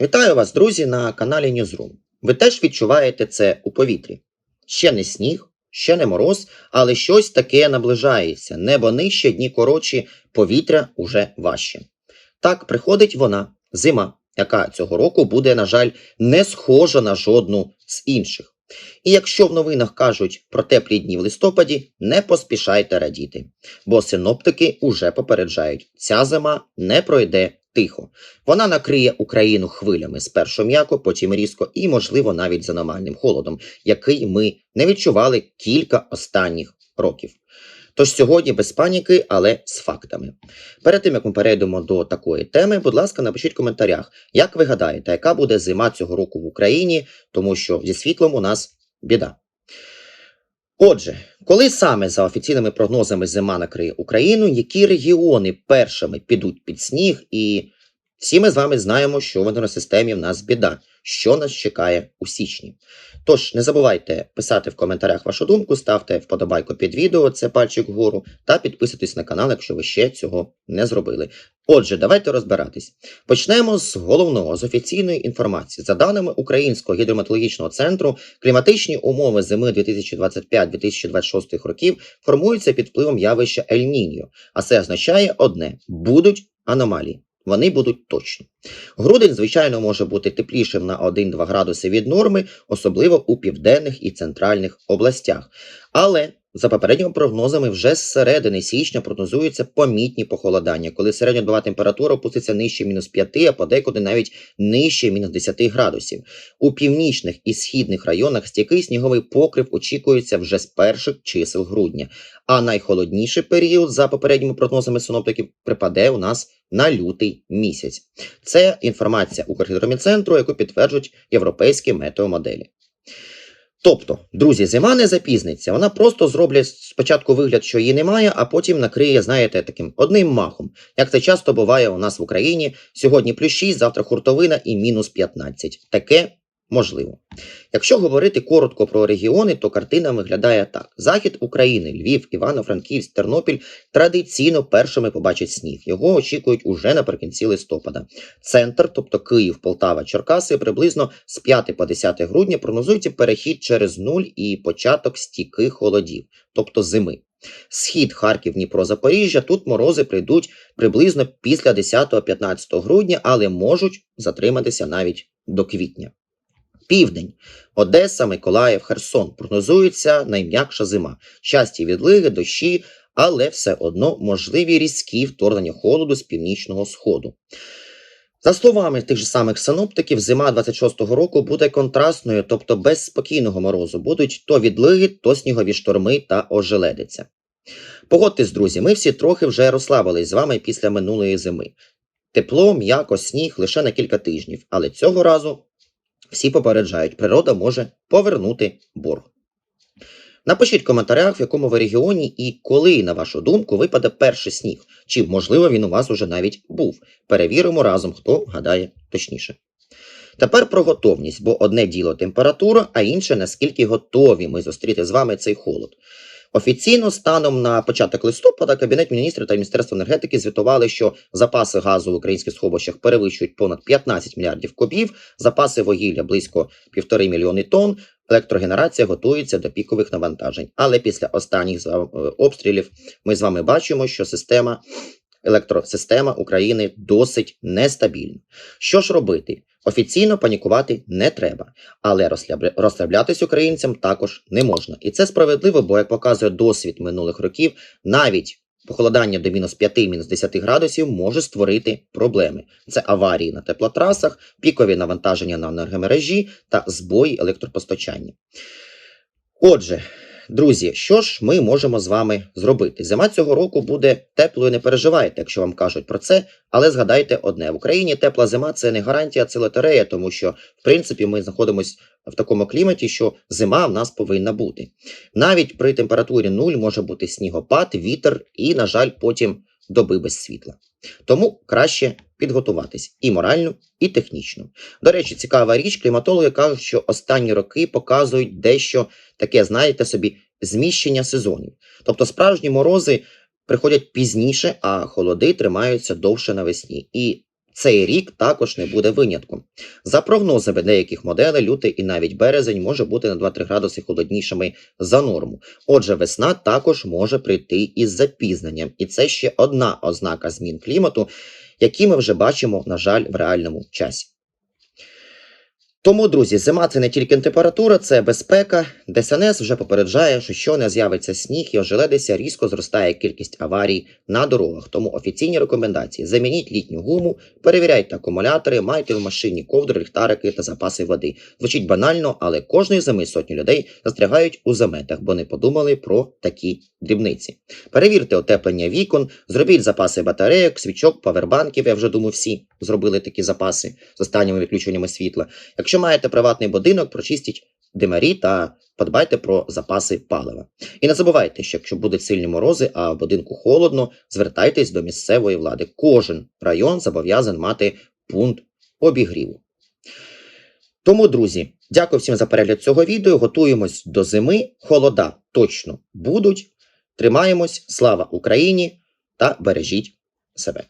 Вітаю вас, друзі, на каналі Newsroom. Ви теж відчуваєте це у повітрі. Ще не сніг, ще не мороз, але щось таке наближається. Небо нижче, дні коротші, повітря уже важче. Так приходить вона, зима, яка цього року буде, на жаль, не схожа на жодну з інших. І якщо в новинах кажуть про теплі дні в листопаді, не поспішайте радіти, бо синоптики уже попереджають, ця зима не пройде тихо. Вона накриє Україну хвилями спершу м'яко, потім різко і, можливо, навіть з аномальним холодом, який ми не відчували кілька останніх років. Тож сьогодні без паніки, але з фактами. Перед тим як ми перейдемо до такої теми, будь ласка, напишіть в коментарях, як ви гадаєте, яка буде зима цього року в Україні, тому що зі світлом у нас біда. Отже, коли саме за офіційними прогнозами зима накриє Україну, які регіони першими підуть під сніг, і всі ми з вами знаємо, що в енергосистемі в нас біда, що нас чекає у січні. Тож не забувайте писати в коментарях вашу думку, ставте вподобайку під відео, це пальчик вгору, та підписуйтесь на канал, якщо ви ще цього не зробили. Отже, давайте розбиратись. Почнемо з головного з офіційної інформації. За даними Українського гідрометеорологічного центру, кліматичні умови зими 2025-2026 років формуються під впливом явища Ель-Ніньо, а це означає одне: будуть аномалії. Вони будуть точні. Грудень, звичайно, може бути теплішим на 1-2 градуси від норми, особливо у південних і центральних областях. Але за попередніми прогнозами, вже з середини січня прогнозуються помітні похолодання, коли середньодобова температура опуститься нижче мінус 5, а подекуди навіть нижче мінус 10 градусів. У північних і східних районах стійкий сніговий покрив очікується вже з перших чисел грудня. А найхолодніший період, за попередніми прогнозами синоптиків, припаде у нас на лютий місяць. Це інформація Укргідроміцентру, яку підтверджують європейські метеомоделі. Тобто, друзі, зима не запізниться, вона просто зроблять спочатку вигляд, що її немає, а потім накриє, знаєте, таким одним махом. Як це часто буває у нас в Україні. Сьогодні плюс 6, завтра хуртовина і мінус 15. Таке можливо. Якщо говорити коротко про регіони, то картина виглядає так: захід України, Львів, Івано-Франківськ, Тернопіль традиційно першими побачать сніг. Його очікують уже наприкінці листопада. Центр, тобто Київ, Полтава, Черкаси, приблизно з 5 по 10 грудня прогнозується перехід через нуль і початок стійких холодів, тобто зими. Схід, Харків, Дніпро, Запоріжжя. Тут морози прийдуть приблизно після 10-15 грудня, але можуть затриматися навіть до квітня. Південь, Одеса, Миколаїв, Херсон. Прогнозується найм'якша зима. Часті відлиги, дощі, але все одно можливі різкі вторгнення холоду з північного сходу. За словами тих же самих синоптиків, зима 26-го року буде контрастною, тобто без спокійного морозу. Будуть то відлиги, то снігові шторми та ожеледиця. Погодьтесь, друзі, ми всі трохи вже розслабились з вами після минулої зими. Тепло, м'яко, сніг лише на кілька тижнів, але цього разу всі попереджають, природа може повернути борг. Напишіть в коментарях, в якому ви регіоні і коли, на вашу думку, випаде перший сніг, чи, можливо, він у вас уже навіть був. Перевіримо разом, хто гадає точніше. Тепер про готовність, бо одне діло температура, а інше наскільки готові ми зустріти з вами цей холод. Офіційно, станом на початок листопада, Кабінет міністрів та Міністерство енергетики звітували, що запаси газу в українських сховищах перевищують понад 15 мільярдів кубів, запаси вугілля близько півтори мільйони тонн. Електрогенерація готується до пікових навантажень. Але після останніх е, обстрілів ми з вами бачимо, що система електросистема України досить нестабільна. Що ж робити? Офіційно панікувати не треба, але розслабля- розслаблятись українцям також не можна. І це справедливо, бо як показує досвід минулих років, навіть похолодання до мінус 5, мінус 10 градусів може створити проблеми. Це аварії на теплотрасах, пікові навантаження на енергомережі та збої електропостачання. Отже, друзі, що ж ми можемо з вами зробити? Зима цього року буде теплою, не переживайте, якщо вам кажуть про це. Але згадайте одне: в Україні тепла зима це не гарантія, це лотерея, тому що в принципі ми знаходимося в такому кліматі, що зима в нас повинна бути. Навіть при температурі 0 може бути снігопад, вітер і, на жаль, потім доби без світла. Тому краще підготуватись і морально, і технічно. До речі, цікава річ, кліматологи кажуть, що останні роки показують дещо таке, знаєте собі, зміщення сезонів. Тобто справжні морози приходять пізніше, а холоди тримаються довше навесні. І Цей рік також не буде винятком. За прогнозами деяких моделей, лютий і навіть березень може бути на 2-3 градуси холоднішими за норму. Отже, весна також може прийти із запізненням, і це ще одна ознака змін клімату, які ми вже бачимо, на жаль, в реальному часі. Тому, друзі, зима це не тільки температура, це безпека. ДСНС вже попереджає, що щойно з'явиться сніг і ожеледиться, різко зростає кількість аварій на дорогах. Тому офіційні рекомендації: замініть літню гуму, перевіряйте акумулятори, майте в машині ковдри, ліхтарики та запаси води. Звучить банально, але кожної зими сотні людей застрягають у заметах, бо не подумали про такі дрібниці. Перевірте отеплення вікон, зробіть запаси батарейок, свічок, павербанків. Я вже думаю, всі зробили такі запаси з останніми відключеннями світла. Якщо маєте приватний будинок, прочистіть димарі та подбайте про запаси палива. І не забувайте, що якщо будуть сильні морози, а в будинку холодно, звертайтесь до місцевої влади. Кожен район зобов'язаний мати пункт обігріву. Тому, друзі, дякую всім за перегляд цього відео. Готуємось до зими. Холода точно будуть. Тримаємось, слава Україні та бережіть себе.